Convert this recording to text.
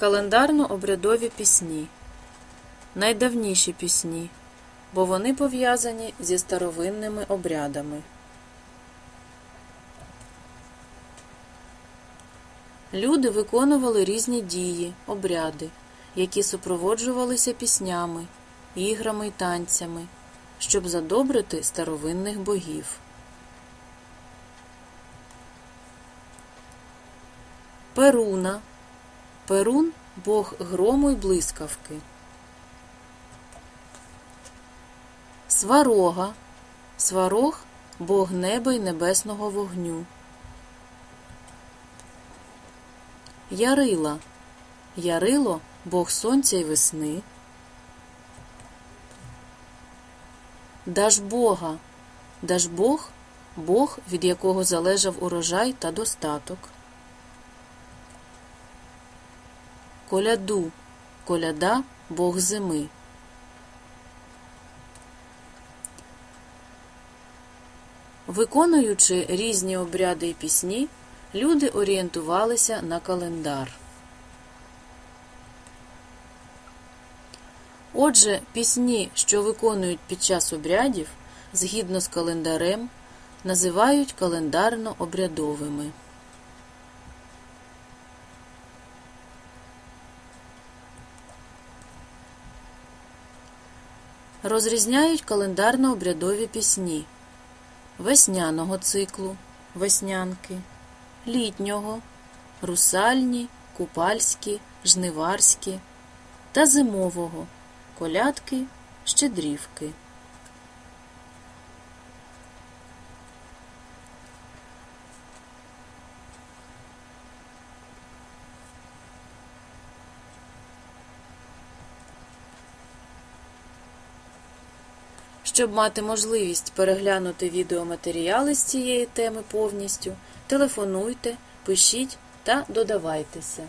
Календарно-обрядові пісні найдавніші пісні, бо вони пов'язані зі старовинними обрядами. Люди виконували різні дії, обряди, які супроводжувалися піснями, іграми й танцями, щоб задобрити старовинних богів. Перуна. Перун бог грому й блискавки. Сварога. Сварог бог неба й небесного вогню. Ярила. Ярило бог сонця й весни. Дажбога. Дажбог бог, від якого залежав урожай та достаток. Коляду. Коляда бог зими. Виконуючи різні обряди і пісні, люди орієнтувалися на календар. Отже, пісні, що виконують під час обрядів, згідно з календарем, називають календарно-обрядовими. Розрізняють календарно-обрядові пісні весняного циклу веснянки, літнього, русальні, купальські, жниварські та зимового колядки, щедрівки. Щоб мати можливість переглянути відеоматеріали з цієї теми повністю, телефонуйте, пишіть та додавайтеся.